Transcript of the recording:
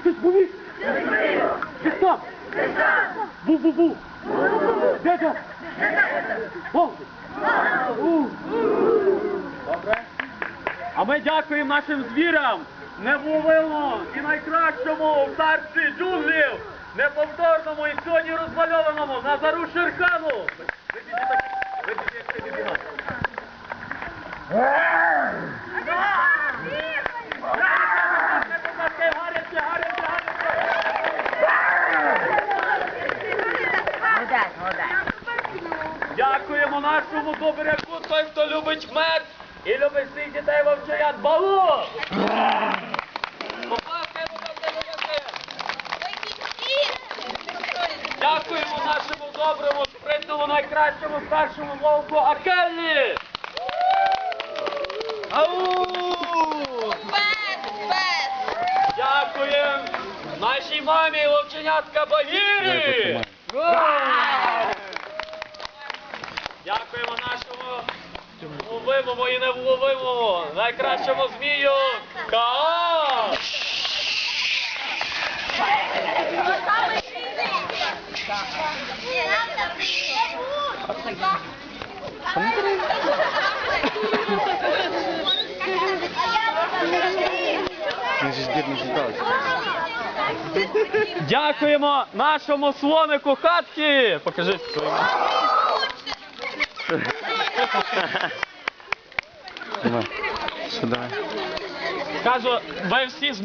Хтось? Ти сам? Бу-бу-бу. Де? Вовки. Добре. А ми дякуємо нашим звірам, невловимо і найкращому в царстві джунглів, неповторному і сьогодні розвальованому Назару Шерхану. Видите, як це бігати. Дякуємо нашому добряку, той, хто любить мед і любить всіх дітей вовчаят балу. Дякуємо нашому доброму, спритному, найкращому старшому вовку Акелі. Ау! Дякуємо нашій мамі вовченятка Багірі. Дякуємо нашому вловимому і невловимому, найкращому змію. Дякуємо нашому слонику хатки. Покажи своїм. Сюди. Кажу, ви всі з